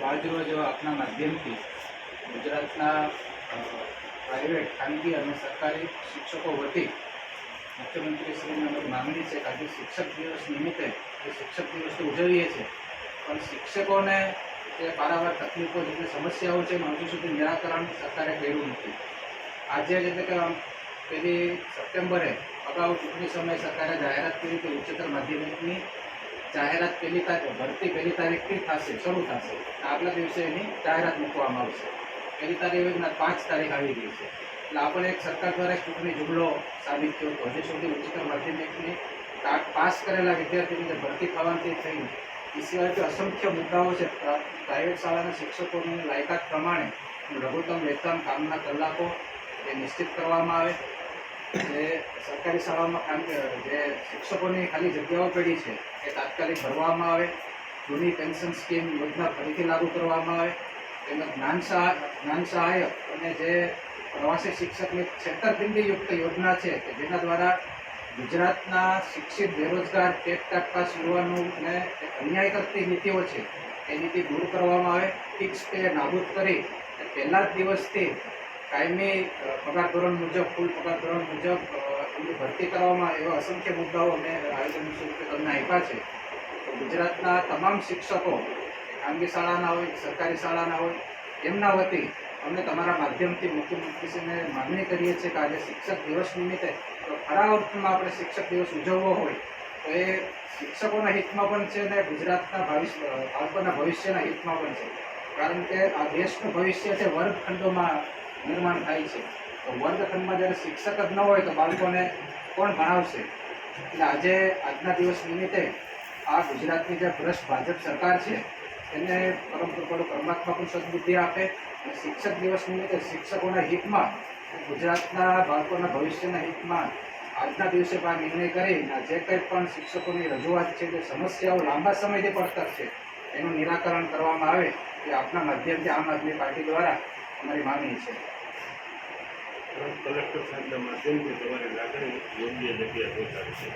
આજરોજ આપના માધ્યમથી ગુજરાતના પ્રાઇવેટ ખાનગી અને સરકારી શિક્ષકો વતી મુખ્યમંત્રીશ્રીની અમે માગણી છે કે આજે શિક્ષક દિવસ નિમિત્તે જે શિક્ષક દિવસ ઉજવીએ છીએ. પણ શિક્ષકોને જે પારાવાર તકલીફો જે સમસ્યાઓ છે એનું હજુ સુધી નિરાકરણ સરકારે કર્યું નથી. આજે જ એટલે કે પેલી સપ્ટેમ્બરે અગાઉ ચૂંટણી સમયે સરકારે જાહેરાત કરી કે ઉચ્ચતર માધ્યમિકની જાહેરાત પહેલી તારીખ, ભરતી પહેલી તારીખથી થશે, શરૂ થશે. આગલા દિવસે એની જાહેરાત મૂકવામાં આવશે. પહેલી તારીખ પાંચ તારીખ આવી ગઈ છે. એટલે આપણે એક સરકાર દ્વારા ચૂંટણી જુમલો સાબિત થયો હતો. હજી સુધી ઉચ્ચતર માધ્યમિકની પાસ કરેલા વિદ્યાર્થીઓને ભરતી થવાથી થઈ એ સિવાય અસંખ્ય મુદ્દાઓ છે, પ્રા- પ્રાઇવેટ શાળાના શિક્ષકોની લાયકાત પ્રમાણે લઘુત્તમ વેતન કામના કલાકો એ નિશ્ચિત કરવામાં આવે. જે સરકારી શાળાઓમાં કામ જે શિક્ષકોની ખાલી જગ્યાઓ પડી છે, એ તાત્કાલિક ભરવામાં આવે. જૂની પેન્શન સ્કીમ યોજના ફરીથી લાગુ કરવામાં આવે. તેમજ જ્ઞાન સહાય, જ્ઞાન સહાયક અને જે પ્રવાસી શિક્ષકની છેતરપિંડીયુક્ત યોજના છે, કે જેના દ્વારા ગુજરાતના શિક્ષિત બેરોજગાર ટેટ ટાટ પાસ યુવાનોને અન્યાય કરતી નીતિઓ છે, એ નીતિ દૂર કરવામાં આવે. ફિક્સ પે નાબૂદ કરી પહેલા જ દિવસથી કાયમી પગાર ધોરણ મુજબ, કુલ પગાર ધોરણ મુજબ એમની ભરતી કરવામાં એવા અસંખ્ય મુદ્દાઓ અમે આયોજન સ્વરૂપે તમને આપ્યા છે. તો ગુજરાતના તમામ શિક્ષકો, ખાનગી શાળાના હોય, સરકારી શાળાના હોય, એમના વતી અમે તમારા માધ્યમથી મુખ્યમંત્રીશ્રીને માગણી કરીએ છીએ કે આજે શિક્ષક દિવસ નિમિત્તે, તો ખરા અર્થમાં આપણે શિક્ષક દિવસ ઉજવવો હોય, તો એ શિક્ષકોના હિતમાં પણ છે અને ગુજરાતના ભવિષ્ય બાળકોના ભવિષ્યના હિતમાં પણ છે. કારણ કે આ દેશનું ભવિષ્ય છે વર્ગખંડોમાં નિર્માણ થાય છે. તો વર્ગખંડમાં જ્યારે શિક્ષક જ ન હોય તો બાળકોને કોણ ભણાવશે? એટલે આજે આજના દિવસ નિમિત્તે આ ગુજરાતની જે ભ્રષ્ટ ભાજપ સરકાર છે, એને પરમ કૃપાળુ પરમાત્મા પણ સદબુદ્ધિ આપે અને શિક્ષક દિવસ નિમિત્તે શિક્ષકોના હિતમાં ગુજરાતના બાળકોના ભવિષ્યના હિતમાં આજના દિવસે પણ આ નિર્ણય કરી અને જે કંઈ પણ શિક્ષકોની રજૂઆત છે, જે સમસ્યાઓ લાંબા સમયથી પડતર છે, એનું નિરાકરણ કરવામાં આવે એ આપના માધ્યમથી આમ આદમી પાર્ટી દ્વારા અમારી માગણી છે. કલેક્ટર સાહેબના માધ્યમથી તમારી લાગણી યોગ્ય જગ્યાએ પહોંચાડી છે.